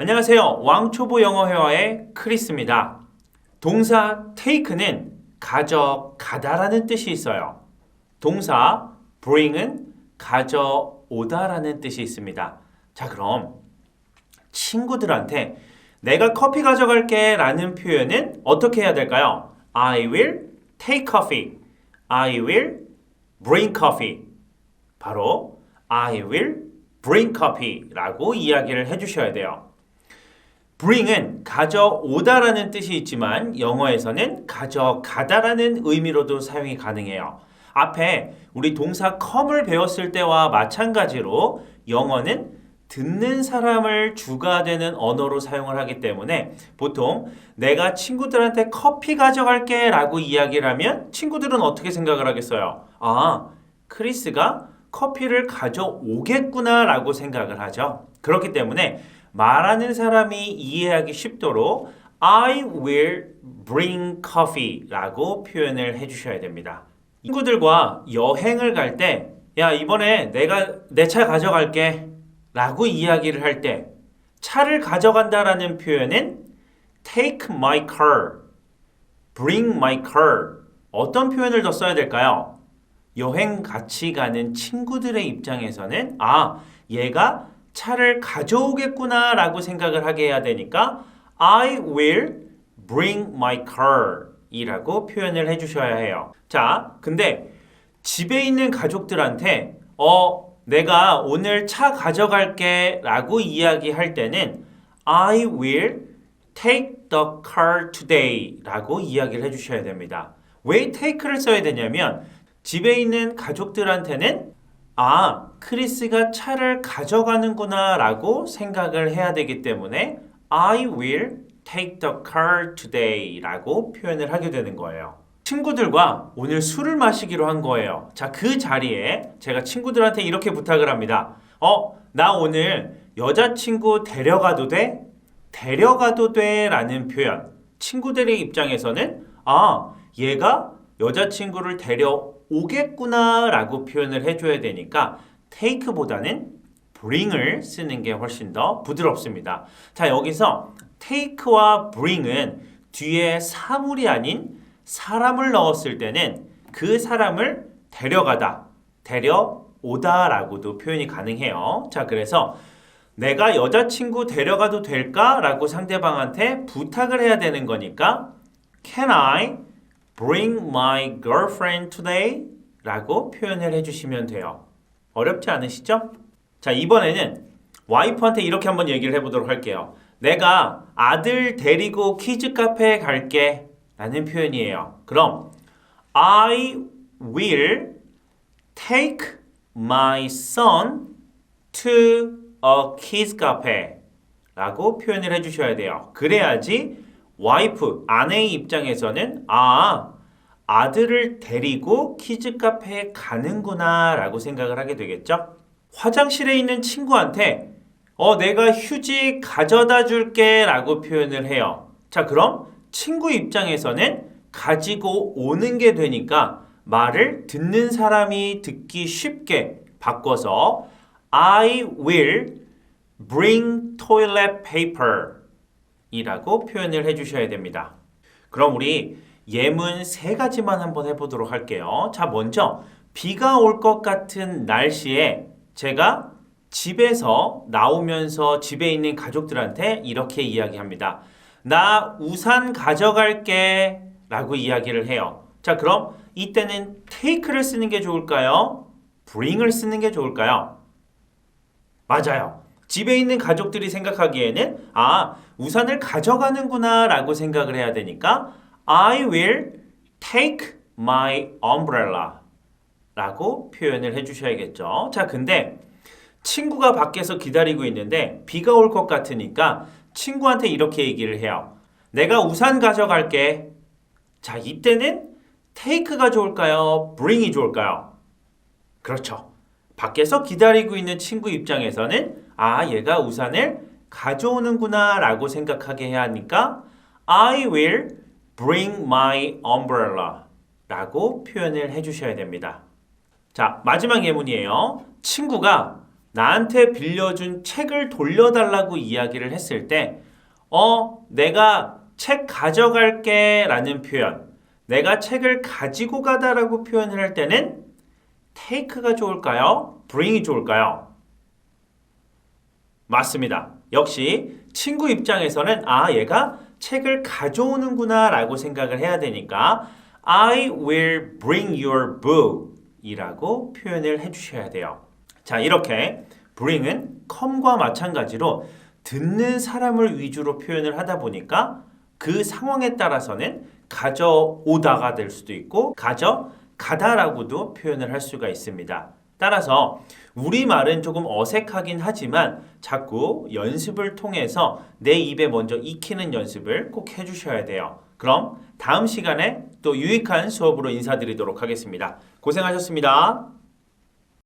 안녕하세요. 왕초보 영어 회화의 크리스입니다. 동사 take는 가져가다라는 뜻이 있어요. 동사 bring은 가져오다라는 뜻이 있습니다. 자, 그럼 친구들한테 내가 커피 가져갈게 라는 표현은 어떻게 해야 될까요? I will take coffee. I will bring coffee. 바로 I will bring coffee 라고 이야기를 해주셔야 돼요. Bring은 가져오다라는 뜻이 있지만 영어에서는 가져가다라는 의미로도 사용이 가능해요. 앞에 우리 동사 come을 배웠을 때와 마찬가지로 영어는 듣는 사람을 주가 되는 언어로 사용을 하기 때문에 보통 내가 친구들한테 커피 가져갈게 라고 이야기를 하면 친구들은 어떻게 생각을 하겠어요? 아, 크리스가 커피를 가져오겠구나 라고 생각을 하죠. 그렇기 때문에 말하는 사람이 이해하기 쉽도록 I will bring coffee 라고 표현을 해주셔야 됩니다. 친구들과 여행을 갈 때, 야, 이번에 내가 내 차 가져갈게 라고 이야기를 할 때, 차를 가져간다라는 표현은 take my car, bring my car. 어떤 표현을 더 써야 될까요? 여행 같이 가는 친구들의 입장에서는 아, 얘가 차를 가져오겠구나 라고 생각을 하게 해야 되니까 I will bring my car 이라고 표현을 해 주셔야 해요. 자, 근데 집에 있는 가족들한테 어, 내가 오늘 차 가져갈게 라고 이야기할 때는 I will take the car today 라고 이야기를 해 주셔야 됩니다. 왜 take를 써야 되냐면 집에 있는 가족들한테는 아, 크리스가 차를 가져가는구나 라고 생각을 해야 되기 때문에 I will take the car today 라고 표현을 하게 되는 거예요. 친구들과 오늘 술을 마시기로 한 거예요. 자, 그 자리에 제가 친구들한테 이렇게 부탁을 합니다. 어, 나 오늘 여자친구 데려가도 돼? 데려가도 돼? 라는 표현. 친구들의 입장에서는 아, 얘가 여자친구를 데려 오겠구나 라고 표현을 해줘야 되니까 take보다는 bring을 쓰는 게 훨씬 더 부드럽습니다. 자, 여기서 take와 bring은 뒤에 사물이 아닌 사람을 넣었을 때는 그 사람을 데려가다, 데려오다 라고도 표현이 가능해요. 자, 그래서 내가 여자친구 데려가도 될까? 라고 상대방한테 부탁을 해야 되는 거니까 Can I bring my girlfriend today? 라고 표현을 해주시면 돼요. 어렵지 않으시죠? 자, 이번에는 와이프한테 이렇게 한번 얘기를 해보도록 할게요. 내가 아들 데리고 키즈 카페에 갈게 라는 표현이에요. 그럼 I will take my son to a kids cafe 라고 표현을 해주셔야 돼요. 그래야지 와이프, 아내의 입장에서는 아, 아들을 데리고 키즈 카페에 가는구나 라고 생각을 하게 되겠죠? 화장실에 있는 친구한테 어, 내가 휴지 가져다 줄게 라고 표현을 해요. 자, 그럼 친구 입장에서는 가지고 오는 게 되니까 말을 듣는 사람이 듣기 쉽게 바꿔서 I will bring toilet paper 이라고 표현을 해주셔야 됩니다. 그럼 우리 예문 세 가지만 한번 해보도록 할게요. 자, 먼저 비가 올 것 같은 날씨에 제가 집에서 나오면서 집에 있는 가족들한테 이렇게 이야기합니다. 나 우산 가져갈게 라고 이야기를 해요. 자, 그럼 이때는 take를 쓰는 게 좋을까요? bring을 쓰는 게 좋을까요? 맞아요. 집에 있는 가족들이 생각하기에는 아, 우산을 가져가는구나 라고 생각을 해야 되니까 I will take my umbrella 라고 표현을 해주셔야겠죠. 자, 근데 친구가 밖에서 기다리고 있는데 비가 올 것 같으니까 친구한테 이렇게 얘기를 해요. 내가 우산 가져갈게. 자, 이때는 take가 좋을까요? bring이 좋을까요? 그렇죠. 밖에서 기다리고 있는 친구 입장에서는 아, 얘가 우산을 가져오는구나 라고 생각하게 해야 하니까 I will bring my umbrella 라고 표현을 해주셔야 됩니다. 자, 마지막 예문이에요. 친구가 나한테 빌려준 책을 돌려달라고 이야기를 했을 때, 어, 내가 책 가져갈게 라는 표현, 내가 책을 가지고 가다라고 표현을 할 때는 take가 좋을까요? bring이 좋을까요? 맞습니다. 역시 친구 입장에서는 아, 얘가 책을 가져오는구나 라고 생각을 해야 되니까 I will bring your book 이라고 표현을 해주셔야 돼요. 자, 이렇게 bring은 come과 마찬가지로 듣는 사람을 위주로 표현을 하다 보니까 그 상황에 따라서는 가져오다가 될 수도 있고 가져가다라고도 표현을 할 수가 있습니다. 따라서 우리말은 조금 어색하긴 하지만 자꾸 연습을 통해서 내 입에 먼저 익히는 연습을 꼭 해주셔야 돼요. 그럼 다음 시간에 또 유익한 수업으로 인사드리도록 하겠습니다. 고생하셨습니다.